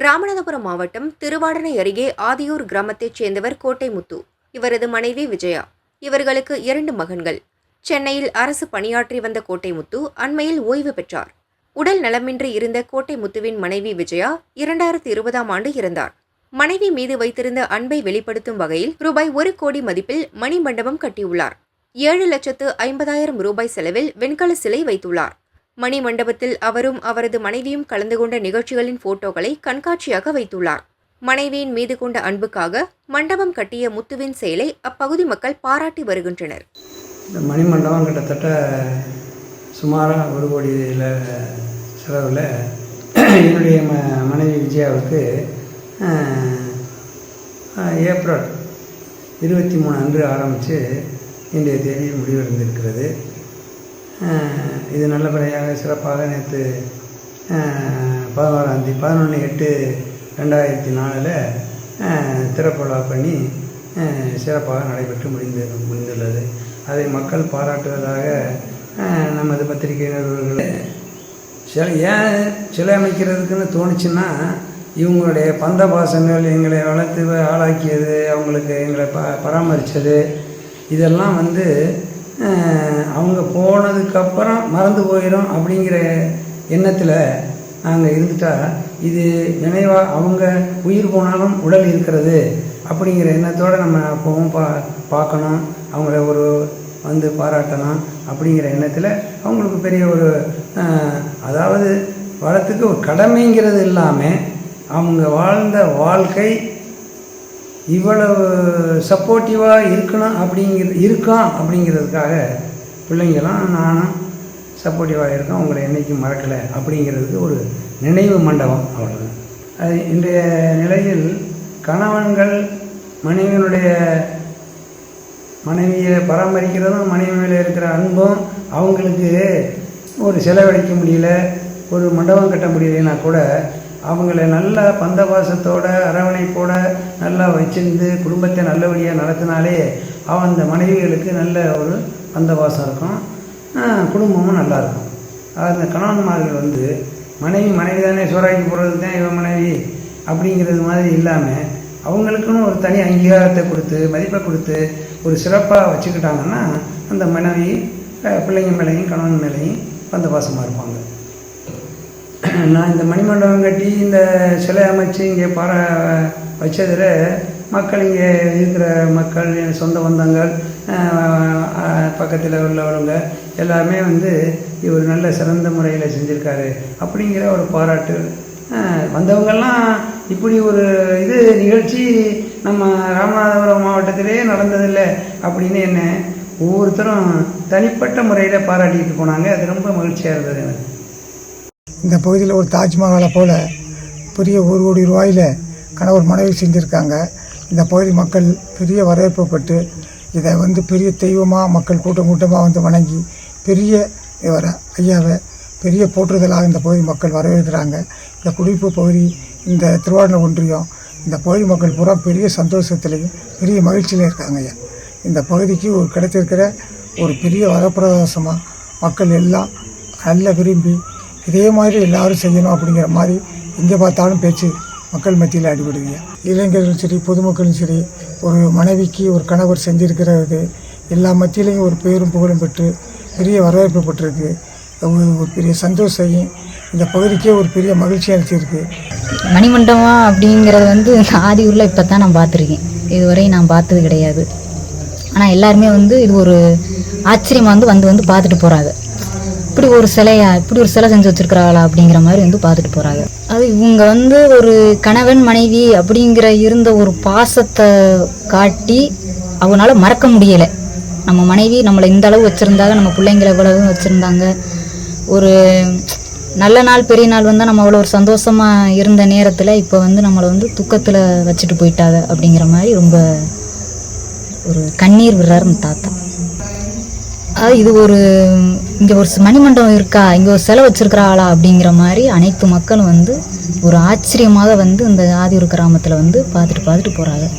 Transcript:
ராமநாதபுரம் மாவட்டம் திருவாடனை அருகே ஆதியூர் கிராமத்தைச் சேர்ந்தவர் கோட்டை முத்து இவரது மனைவி விஜயா. இவர்களுக்கு இரண்டு மகன்கள். சென்னையில் அரசு பணியாற்றி வந்த கோட்டை முத்து அண்மையில் ஓய்வு பெற்றார். உடல் நலமின்றி இருந்த கோட்டை முத்துவின் மனைவி விஜயா இரண்டாயிரத்தி இருபதாம் ஆண்டு இறந்தார். மனைவி மீது வைத்திருந்த அன்பை வெளிப்படுத்தும் வகையில் ரூபாய் ஒரு கோடி மதிப்பில் மணிமண்டபம் கட்டியுள்ளார். ஏழு லட்சத்து ஐம்பதாயிரம் ரூபாய் செலவில் வெண்கல சிலை வைத்துள்ளார். மணி மண்டபத்தில் அவரும் அவரது மனைவியும் கலந்து கொண்ட நிகழ்ச்சிகளின் போட்டோக்களை கண்காட்சியாக வைத்துள்ளார். மனைவியின் மீது கொண்ட அன்புக்காக மண்டபம் கட்டிய முத்துவின் செயலை அப்பகுதி மக்கள் பாராட்டி வருகின்றனர். இந்த மணிமண்டபம் கிட்டத்தட்ட சுமாராக ஒரு கோடியில் செலவில் என்னுடைய ம மனைவி விஜயாவுக்கு ஏப்ரல் இருபத்தி மூணு அன்று ஆரம்பித்து இன்றைய தேதி முடிவடைந்திருக்கிறது. அஹ், இது நல்லபடியாக சிறப்பாக நேற்று பதினோராந்தி பதினொன்று எட்டு ரெண்டாயிரத்தி நாலில் திறப்புழா பண்ணி சிறப்பாக நடைபெற்று முடிந்து முடிந்துள்ளது. அதை மக்கள் பாராட்டுவதாக நமது பத்திரிகை நிறுவனங்கள் சில ஏன் சிலை அமைக்கிறதுக்குன்னு தோணுச்சுன்னா இவங்களுடைய பந்த பாசங்கள் எங்களை வளர்த்து ஆளாக்கியது அவங்களுக்கு எங்களை ப பராமரித்தது இதெல்லாம் வந்து அவங்க போனதுக்கப்புறம் மறந்து போயிடும் அப்படிங்கிற எண்ணத்தில் நாங்கள் இருந்துட்டால் இது நினைவாக அவங்க உயிர் போனாலும் உடல் இருக்கிறது அப்படிங்கிற எண்ணத்தோடு நம்ம அப்பவும் பா பார்க்கணும். அவங்கள ஒரு வந்து பாராட்டணும் அப்படிங்கிற எண்ணத்தில் அவங்களுக்கு பெரிய ஒரு அதாவது வளத்துக்கு ஒரு கடமைங்கிறது இல்லாமல் அவங்க வாழ்ந்த வாழ்க்கை இவ்வளவு சப்போர்ட்டிவாக இருக்கணும் அப்படிங்கிற இருக்கான் அப்படிங்கிறதுக்காக பிள்ளைங்களாம் நானும் சப்போர்ட்டிவாக இருக்கோம் உங்களை என்றைக்கும் மறக்கலை அப்படிங்கிறதுக்கு ஒரு நினைவு மண்டபம் அவ்வளோதான் அது இன்றைய நிலையில் கணவன்கள் மனைவியினுடைய மனைவியை பராமரிக்கிறதும் மனைவி மேலே இருக்கிற அன்பும் அவங்களுக்கு ஒரு செலவழிக்க முடியல ஒரு மண்டபம் கட்ட முடியலைன்னா கூட அவங்கள நல்ல பந்தவாசத்தோட அரவணைப்போட நல்லா வச்சிருந்து குடும்பத்தை நல்லபடியாக நடத்தினாலே அவன் அந்த மனைவிகளுக்கு நல்ல ஒரு பந்தவாசம் இருக்கும். குடும்பமும் நல்லா இருக்கும். அந்த கணவன்மார்கள் வந்து மனைவி மனைவி தானே சோறாக்கி போடுறது தான் இவன் மனைவி அப்படிங்கிறது மாதிரி இல்லாமல் அவங்களுக்குன்னு ஒரு தனி அங்கீகாரத்தை கொடுத்து மதிப்பை கொடுத்து ஒரு சிறப்பாக வச்சுக்கிட்டாங்கன்னா அந்த மனைவி பிள்ளைங்க மேலேயும் கணவன் மேலேயும் பந்தவாசமாக இருப்பாங்க. நான் இந்த மணிமண்டபம் கட்டி இந்த சிலை அமைச்சு இங்கே பார வச்சதில் மக்கள் இங்கே இருக்கிற மக்கள் என் சொந்த பந்தங்கள் பக்கத்தில் உள்ளவங்க எல்லாமே வந்து இவர் நல்ல சிறந்த முறையில் செஞ்சுருக்காரு. அப்படிங்கிற ஒரு பாராட்டு. வந்தவங்கெல்லாம் இப்படி ஒரு இது நிகழ்ச்சி நம்ம ராமநாதபுரம் மாவட்டத்திலே நடந்ததில்லை அப்படின்னு என்ன ஒவ்வொருத்தரும் தனிப்பட்ட முறையில் பாராட்டிட்டு போனாங்க. அது ரொம்ப மகிழ்ச்சியாக இருந்தது எனக்கு. இந்த பகுதியில் ஒரு தாஜ்மஹாலை போல் பெரிய ஒரு கோடி ரூபாயில் கணவர் மனைவி செஞ்சுருக்காங்க. இந்த பகுதி மக்கள் பெரிய வரவேற்பு பெற்று இதை வந்து பெரிய தெய்வமாக மக்கள் கூட்டம் கூட்டமாக வந்து வணங்கி பெரிய இவரை ஐயாவை பெரிய போற்றுதலாக இந்த பகுதி மக்கள் வரவேற்கிறாங்க. இந்த குடிப்பு பகுதி இந்த திருவாரூர் ஒன்றியம் இந்த பகுதி மக்கள் பூரா பெரிய சந்தோஷத்துலேயும் பெரிய மகிழ்ச்சியிலையும் இருக்காங்க ஐயா. இந்த பகுதிக்கு ஒரு கிடைத்திருக்கிற ஒரு பெரிய வரப்பிரதேசமாக மக்கள் எல்லாம் நல்ல விரும்பி இதே மாதிரி எல்லாரும் செய்யணும் அப்படிங்கிற மாதிரி எங்கே பார்த்தாலும் பேச்சு மக்கள் மத்தியில் அடிபடுதுங்க இளைஞர்களும் சரி பொதுமக்களும் சரி ஒரு மனைவிக்கு ஒரு கணவர் செஞ்சிருக்கிறது எல்லா மத்தியிலையும் ஒரு பேரும் புகழும் பெற்று பெரிய வரவேற்பு பெற்றிருக்கு. ஒரு ஒரு பெரிய சந்தோஷத்தையும் இந்த பகுதிக்கே ஒரு பெரிய மகிழ்ச்சி அளிச்சிருக்கு. மணிமண்டபம் அப்படிங்கிறது வந்து ஆதி ஊரில் இப்போ தான் நான் பார்த்துருக்கேன். இதுவரை நான் பார்த்தது கிடையாது. ஆனால் எல்லாருமே வந்து இது ஒரு ஆச்சரியமாக வந்து வந்து வந்து பார்த்துட்டு போகிறாங்க இப்படி ஒரு சிலையா? இப்படி ஒரு சிலை செஞ்சு வச்சிருக்கிறாளா? அப்படிங்கிற மாதிரி வந்து பார்த்துட்டு போறாங்க. அது இவங்க வந்து ஒரு கணவன் மனைவி அப்படிங்கிற இருந்த ஒரு பாசத்தை காட்டி அவனால மறக்க முடியலை. நம்ம மனைவி நம்மளை இந்த அளவு வச்சுருந்தாங்க நம்ம பிள்ளைங்களை இவ்வளவு வச்சுருந்தாங்க. ஒரு நல்ல நாள் பெரிய நாள் வந்து நம்ம அவ்வளோ ஒரு சந்தோஷமாக இருந்த நேரத்தில் இப்போ வந்து நம்மளை வந்து துக்கத்தில் வச்சுட்டு போயிட்டாங்க அப்படிங்கிற மாதிரி ரொம்ப ஒரு கண்ணீர் விடுறாரு தாத்தா. இது ஒரு இங்கே ஒரு மணிமண்டபம் இருக்கா? இங்கே ஒரு செலவு வச்சிருக்கிறாளா அப்படிங்கிற மாதிரி அனைத்து மக்களும் வந்து ஒரு ஆச்சரியமாக வந்து இந்த ஆதியூர் கிராமத்தில் வந்து பார்த்துட்டு பார்த்துட்டு போகிறாங்க